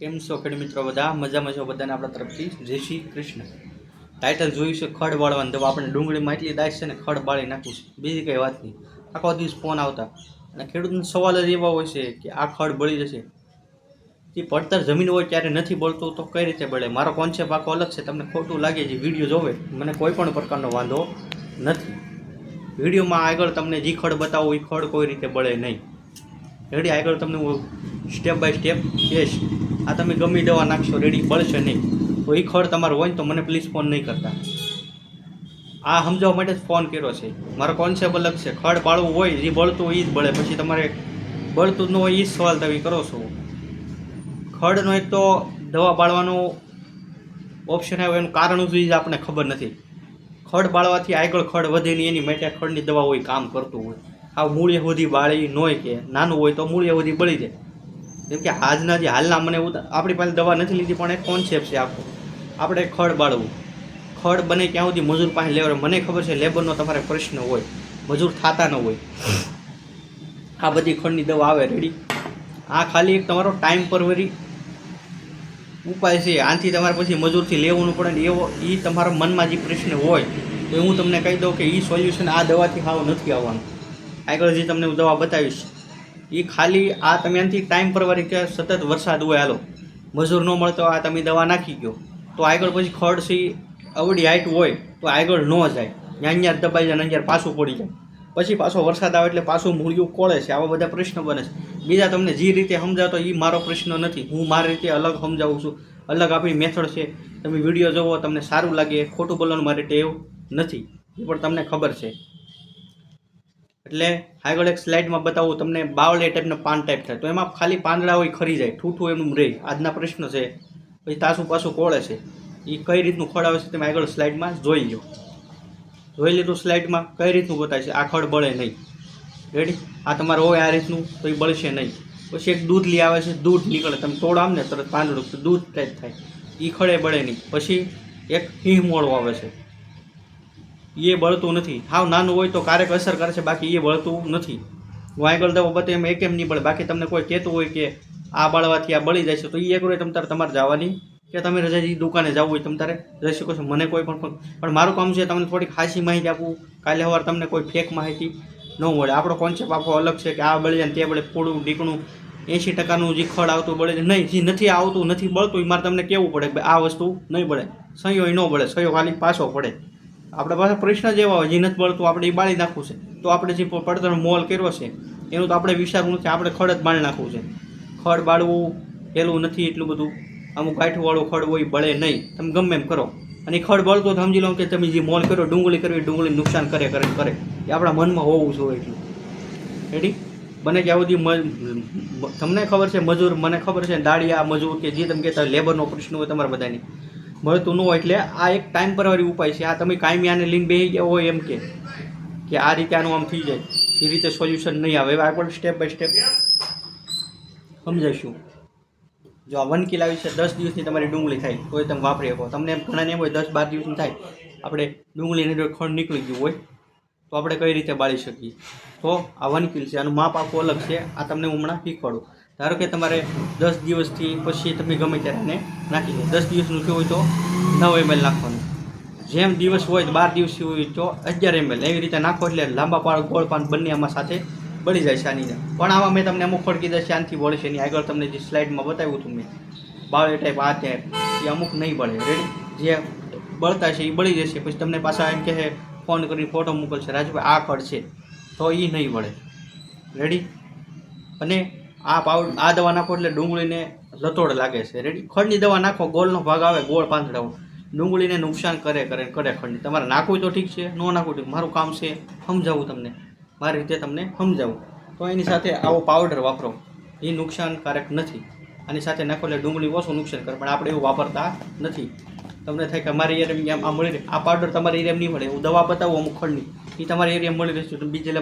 કેમ છો ખેડ મિત્રો? બધા મજામાં છો બધાને આપણા તરફથી? જય શ્રી કૃષ્ણ. ટાઇટલ જોયું છે ખડ બાળવાનું તો આપણે ડુંગળીમાં એટલી દાશ છે ને ખડ બાળી નાખવું છે. બીજી કંઈ વાત નહીં. આખો દિવસ ફોન આવતા. અને ખેડૂતનો સવાલ જ એવા હોય છે કે આ ખડ બળી જશે? જે પડતર જમીન હોય ત્યારે નથી બળતું, તો કઈ રીતે બળે? મારો કોન્સેપ્ટ આખો અલગ છે. તમને ખોટું લાગે જે વીડિયો જોવે, મને કોઈ પણ પ્રકારનો વાંધો નથી. વિડીયોમાં આગળ તમને જે ખડ બતાવો, એ ખડ કોઈ રીતે બળે નહીં. રેડી આગળ તમને હું સ્ટેપ બાય સ્ટેપ કહીશ. આ તમે ગમી દવા નાખશો રેડી બળશે નહીં. તો એ ખડ તમારો હોય ને તો મને પ્લીઝ ફોન નહીં કરતા. આ સમજાવવા માટે જ ફોન કર્યો છે. મારો કોન્સેપ્ટ અલગ છે. ખડ બાળવું હોય જે બળતું હોય એ જ બળે. પછી તમારે બળતું ન હોય એ જ સવાલ તમે કરો છો. ખડનો એક તો દવા બાળવાનો ઓપ્શન આવ્યો, એનું કારણ જ આપણને ખબર નથી. ખડ બાળવાથી આગળ ખડ વધે નહીં, એની માટે ખડની દવા હોય, કામ કરતું હોય. આ મૂળિયા સુધી બાળી ન હોય કે, નાનું હોય તો મૂળિયા સુધી બળી જાય. જેમ કે આજના જે હાલના મને આપણી પાસે દવા નથી લીધી, પણ એક કોન્સેપ્ટ છે આખો. આપણે ખડ બાળવું. ખડ બને ક્યાં સુધી મજૂર પાસે લેવર મને ખબર છે લેબરનો તમારે પ્રશ્ન હોય, મજૂર થતા ન હોય. આ બધી ખડની દવા આવે રેડી આ ખાલી એક તમારો ટાઈમ પરવરી ઉપાય છે. આનાથી તમારે પછી મજૂરથી લેવું પડે ને એવો એ તમારા મનમાં જે પ્રશ્ન હોય તો હું તમને કહી દઉં કે એ સોલ્યુશન આ દવાથી ખાવ નથી આવવાનું. આગળ જે તમને હું દવા બતાવીશ એ ખાલી આ તમે એનાથી ટાઈમ પરવારી કે સતત વરસાદ હોય હાલો. મજૂર ન મળતો આ તમે દવા નાખી ગયો. તો આગળ પછી ખડ સી અવડી હાઈટ હોય તો આગળ ન જાય. ત્યાં ત્યાં દબાઈ જાય અહીંયા પાછું પડી જાય. પછી પાછો વરસાદ આવે એટલે પાછું મૂળિયું કોળે છે. આવા બધા પ્રશ્નો બને છે. બીજા તમને જે રીતે સમજાવતો એ મારો પ્રશ્ન નથી. હું મારી રીતે અલગ સમજાવું છું. અલગ આપણી મેથડ છે. તમે વીડિયો જોવો, તમને સારું લાગે. ખોટું બોલવાનું મારી ટેવ નથી. એ પણ તમને ખબર છે. એટલે આગળ એક સ્લાઇડમાં બતાવું, તમને બાવળે ટાઈપના પાન ટાઈપ થાય. તો એમાં ખાલી પાંદડા હોય ખરી જાય, ઠૂઠું એનું રહે. આજના પ્રશ્ન છે, પછી તાસું પાછું કોળે છે. એ કઈ રીતનું ખડ આવે છે તમે આગળ સ્લાઇડમાં જોઈ લો જોઈ લીધું સ્લાઇડમાં, કઈ રીતનું બતાવે છે? આ ખડ બળે નહીં. રેડી આ તમારે હોય આ રીતનું, તો એ બળશે નહીં. પછી એક દૂધ લઈ આવે છે, દૂધ નીકળે. તમે તોડ આમ ને તરત પાંદડું, દૂધ ટાઈપ થાય. એ ખડે બળે નહીં. પછી એક હિંહ મોળો આવે છે. એ બળતું નથી. હાવ નાનું હોય તો ક્યારેક અસર કરે છે, બાકી એ બળતું નથી. હું દવા બતે એમ એક એમ નહીં બળે. બાકી તમને કોઈ કહેતું હોય કે આ બાળવાથી આ બળી જાય છે, તો એ એક હોય તમ તારે તમારે જવાની. કે તમે રજાજી દુકાને જવું હોય તમ તારે. જઈ શકો છો? મને કોઈ પણ પણ મારું કામ છે તમને થોડીક ખાસી માહિતી આપવું કાલે સવાર તમને કોઈ ફેક માહિતી ન મળે. આપણો કોન્સેપ્ટ આખો અલગ છે કે આ બળી જાય ને તે બળે ફોડું ડીકણું એંશી ટકાનું જે ખડ આવતું બળે નહીં, જે નથી આવતું, નથી બળતું એ મારે તમને કહેવું પડે કે આ વસ્તુ નહીં બળે. સહીઓ ન બળે. સહીઓ ખાલી પાછો પડે. આપણા પાસે પ્રશ્ન જ એવા હોય જે નથી બળતું આપણે એ બાળી નાખવું છે. તો આપણે જે પડતરનો મોલ કર્યો છે, એનું તો આપણે વિચારવું નથી આપણે ખડ જ બાળી નાખવું છે. ખડ બાળવું, પેલું નથી એટલું બધું. અમુક ગાંઠવાળું ખડ હોય, બળે નહીં. તમે ગમે એમ કરો. અને ખડ બળતો સમજી લો કે તમે જે મોલ કર્યો, ડુંગળી કરવી ડુંગળી નુકસાન કરે કરે કરે. એ આપણા મનમાં હોવું જોઈએ એટલું. રેડી બને ત્યાં સુધી તમને ખબર છે, મજૂર, મને ખબર છે દાળિયા મજૂર કે જે તમે કહેતા લેબરનો પ્રશ્ન હોય તમારા બધાની. મળતું ન હોય એટલે આ એક ટાઈમ પરવારી ઉપાય છે. આ તમે કાયમી આને લઈને બેસી ગયા હોય એમ કે આ રીતે આનું આમ થઈ જાય. એ રીતે સોલ્યુશન નહીં આવે. આગળ સ્ટેપ બાય સ્ટેપ સમજાવીશું. જો આ વન કિલ છે, દસ દિવસની તમારી ડુંગળી થાય, તો એ તમે વાપરી શકો. તમને ઘણાને એમ હોય, દસ બાર દિવસની થાય. આપણે ડુંગળીની જો ખંડ નીકળી ગયું હોય, તો આપણે કઈ રીતે બાળી શકીએ? તો આ વન કિલ છે. આનું માપ આખું અલગ છે. આ તમને હમણાં શીખવાડું. ધારો કે તમારે દસ દિવસથી પછી તમે ગમે ત્યારે એને નાખી દો. દસ દિવસનું થયું હોય તો નવ એમએલ નાખવાનું. જેમ દિવસ હોય બાર દિવસ હોય તો અગિયાર એમએલ એવી રીતે નાખો એટલે લાંબા પાળ ગોળ પાન બંને આમાં સાથે બળી જાય છે આની. પણ આમાં મેં તમને અમુક ફળ કીધા છે, આનાથી બળે છે એની આગળ તમને જે સ્લાઇડમાં બતાવ્યું હતું મેં. બાળ ટાઈપ આ ટાઈપ એ અમુક નહીં બળે રેડી જે બળતા છે એ બળી જશે. પછી તમને પાછા એમ કહે ફોન કરીને ફોટો મોકલશે. રાજભાઈ, આ ફળ છે. તો એ નહીં બળે રેડી અને આ પાવડ આ દવા નાખો એટલે ડુંગળીને લતોડ લાગે છે. રેડી ખડની દવા નાખો, ગોળનો ભાગ આવે, ગોળ પાંદડાઓ. ડુંગળીને નુકસાન કરે કરે કરે ખડની. તમારે નાખવું તો ઠીક છે, ન નાખવું ઠીક. મારું કામ છે સમજાવું તમને. મારી રીતે તમને સમજાવું. તો એની સાથે આવો પાવડર વાપરો. એ નુકસાનકારક નથી. આની સાથે નાખો એટલે ડુંગળી ઓછું નુકસાન કરે. પણ આપણે એવું વાપરતા નથી. તમને થાય કે અમારી એરિયામાં આ મળી રહે. આ પાવડર તમારી એરિયામાં નહીં મળે. હું દવા બતાવું અમુક ખંડની. એ તમારી એરિયામાં મળી રહેશે. બીજે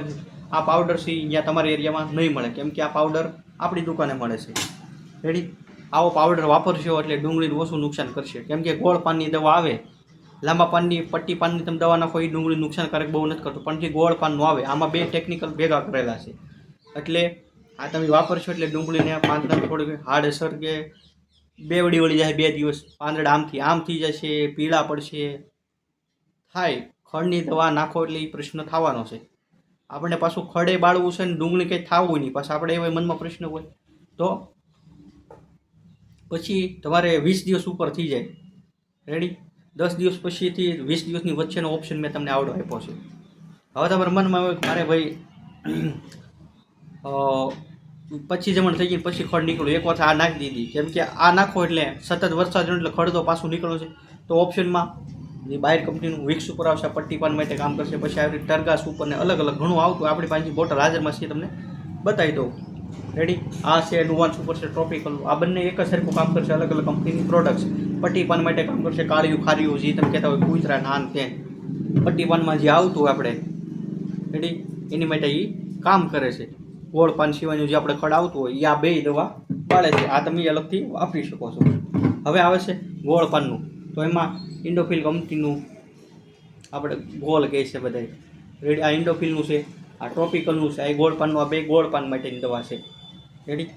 આ પાવડર છે અહીંયા તમારા એરિયામાં નહીં મળે. કેમ કે આ પાવડર આપણી દુકાને મળે છે. રેડી આવો પાવડર વાપરશો એટલે ડુંગળીને ઓછું નુકસાન કરશે. કેમ કે ગોળ પાનની દવા આવે, લાંબા પાનની, પટ્ટી પાનની તમે દવા નાખો, એ ડુંગળી નુકસાનકારક બહુ નથી કરતું. પણ જે ગોળ પાનનું આવે, આમાં બે ટેકનિકલ ભેગા કરેલા છે. એટલે આ તમે વાપરશો એટલે ડુંગળીને પાંદડા થોડીક હાર્ડ અસર કે બેવડી વળી જાય બે દિવસ. પાંદડા આમથી, આમ થઈ જશે, પીળા પડશે. થાય. ખડની દવા નાખો એટલે એ પ્રશ્ન થવાનો છે. આપણે પાછું ખડે બાળવું છે ને ડુંગળી કંઈ થવું નહીં. પાછું આપણે એવા મનમાં પ્રશ્ન હોય. તો પછી તમારે વીસ દિવસ ઉપર થઈ જાય. રેડી દસ દિવસ પછીથી વીસ દિવસની વચ્ચેનો ઓપ્શન મેં તમને આવડો આપ્યો છે. હવે તમારા મનમાં આવ્યો કે મારે ભાઈ પછી જમણ થઈ ગઈ પછી ખડ નીકળ્યું. એક વખત આ નાખી દીધી. કેમ કે આ નાખો એટલે સતત વરસાદ એટલે ખડ તો પાછું નીકળ્યો છે. તો ઓપ્શનમાં જે બાયર કંપનીનું વિક્સ ઉપર આવશે, પટ્ટી પાન માટે કામ કરશે, પછી આવી રીતે ટરગાસ ઉપર ને અલગ અલગ ઘણું આવતું. આપણી પાસે બોટલ હાજરમાં છે તમને બતાવી દઉં. રેડી આ છે નુવાન્સ સુપર છે ટ્રોપિકલ આ બંને એક જ સરખું કામ કરશે, અલગ અલગ કંપનીની પ્રોડક્ટ્સ પટ્ટી પાન માટે કામ કરશે કાળિયું, ખારિયું, જે તમે કહેતા હોય કૂતરા નાન તે પટ્ટી પાનમાં જે આવતું આપણે રેડી એની માટે એ કામ કરે છે. ગોળ પાન સિવાયનું જે આપણે ખડ આવતું હોય એ આ બે દવા પાડે છે. આ તમે અલગથી વાપરી શકો છો. હવે આવે છે ગોળ પાનનું. તો એમાં ઇન્ડોફિલ કંપનીનું આપણે ગોળ કહે છે બધાય. રેડી આ ઇન્ડોફિલનું છે, આ ટ્રોપિકલનું છે, આ ગોળપાનનું આ બે ગોળપાન માટેની દવા છે. રેડી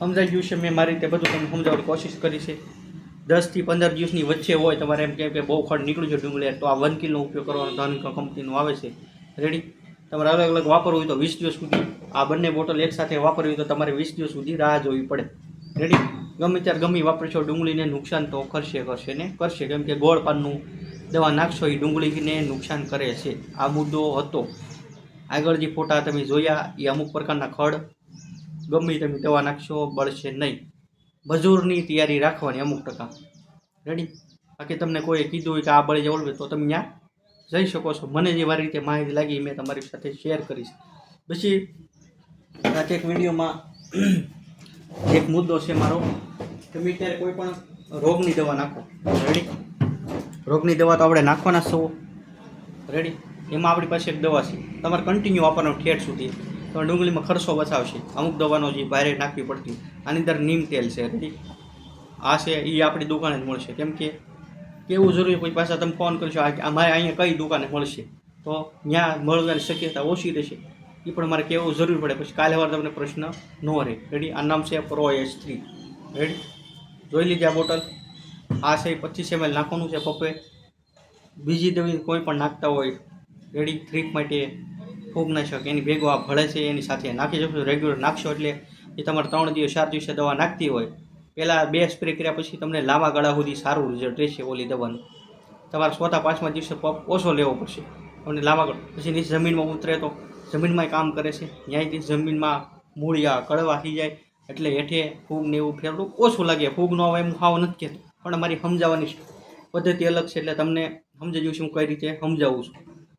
સમજાઈ ગયું છે મેં મારી રીતે બધું તમને સમજાવવાની કોશિશ કરી છે. દસથી પંદર દિવસની વચ્ચે હોય તમારે એમ કેમ કે બહુ ખડ નીકળ્યું છે ડુંગળી તો આ વન કિલનો ઉપયોગ કરવાનો ધન કંપનીનું આવે છે. રેડી તમારે અલગ અલગ વાપરવું હોય તો વીસ દિવસ સુધી આ બંને બોટલ એકસાથે વાપરવી હોય તો તમારે વીસ દિવસ સુધી રાહ જોવી પડે. રેડી ગમે ત્યારે ગમે વાપરશો ડુંગળીને નુકસાન તો કરશે કરશે ને? કરશે, કેમ કે ગોળ દવા નાખશો એ ડુંગળીને નુકસાન કરે છે. આ મુદ્દો હતો. આગળ જે ફોટા તમે જોયા એ અમુક પ્રકારના ખડ. ગમે તમે દવા નાખશો, બળશે નહીં. મજૂરની તૈયારી રાખવાની અમુક ટકા. રેડી બાકી તમને કોઈ કીધું હોય કે આ બળી જવું તો તમે ત્યાં જઈ શકો છો. મને જે મારી રીતે માહિતી લાગી મેં તમારી સાથે શેર કરીશ. પછી એક વિડીયોમાં એક મુદ્દો છે મારો. તમે ત્યારે કોઈ પણ રોગની દવા નાખો. રેડી રોગની દવા તો આપણે નાખવાના છો. રેડી એમાં આપણી પાસે એક દવા છે. તમારે કન્ટિન્યુ વાપરવાનું ઠેઠ સુધી. તો ડુંગળીમાં ખર્ચો બચાવશે અમુક દવાનો જે બહાર નાખવી પડતી. આની અંદર નીમ તેલ છે. રેડી આ છે એ આપણી દુકાને જ મળશે. કેમ કે કેવું જરૂરી કોઈ પાછા તમે ફોન કરશો, આ અમારે અહીંયા કઈ દુકાને મળશે? તો ત્યાં મળવાની શક્યતા ઓછી રહેશે. એ પણ મારે કહેવું જરૂર પડે પછી કાલે વાર તમને પ્રશ્ન ન રહે રેડી આ નામ છે પ્રો એચ થ્રી રેડી જોઈ લીધી આ બોટલ આ છે પચીસ એમએલ નાખવાનું છે પપ્પે બીજી દવી કોઈ પણ નાખતા હોય રેડી થ્રીપ માટે ફૂગ ના શકે એની ભેગો આ ભળે છે એની સાથે નાખી શકશો રેગ્યુલર નાખશો એટલે એ તમારે ત્રણ દિવસ ચાર દિવસે દવા નાખતી હોય પહેલાં બે સ્પ્રે કર્યા પછી તમને લાંબા ગાળા સુધી સારું રિઝલ્ટ રહેશે ઓલી દવાનું તમારે ચોથા પાંચમા દિવસે પપ ઓછો લેવો પડશે અને લાંબા ગાળા પછી નીચે જમીનમાં ઉતરે તો જમીનમાં કામ કરે છે. ત્યાંથી જમીનમાં મૂળિયા કડવા થઈ જાય એટલે હેઠે ફૂગ ને એવું ફેરવું ઓછું લાગે. ફૂગ ન આવે એમ ખાવ નથી કહેતો. પણ મારી સમજાવવાની પદ્ધતિ અલગ છે એટલે તમને સમજાઈ છે હું કઈ રીતે સમજાવું છું.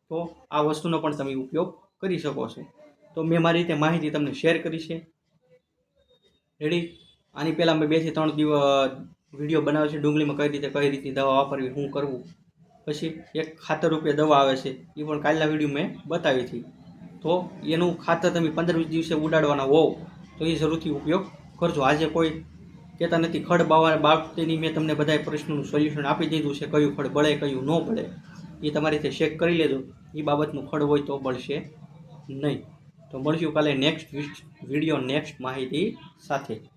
તો આ વસ્તુનો પણ તમે ઉપયોગ કરી શકો છો. તો મેં મારી રીતે માહિતી તમને શેર કરી છે. રેડી આની પહેલાં મેં બેથી ત્રણ દિવસ વીડિયો બનાવ્યો છે. ડુંગળીમાં કઈ રીતે, કઈ રીતની દવા વાપરવી, શું કરવું? પછી એક ખાતર રૂપે દવા આવે છે. એ પણ કાલના વીડિયો મેં બતાવી હતી. તો એનું ખાતર તમે પંદર વીસ દિવસે ઉડાડવાના હોવ, તો એ જરૂરથી ઉપયોગ કરજો. આજે કોઈ કહેતા નથી, ખડ બાવા બાબતેની મેં તમને બધા પ્રશ્નોનું સોલ્યુશન આપી દીધું છે, કયું ખડ બળે, કયું ન બળે. એ તમારી રીતે ચેક કરી લેજો. એ બાબતનું ખડ હોય તો બળશે નહીં. તો મળશું કાલે નેક્સ્ટ વીડિયો નેક્સ્ટ માહિતી સાથે.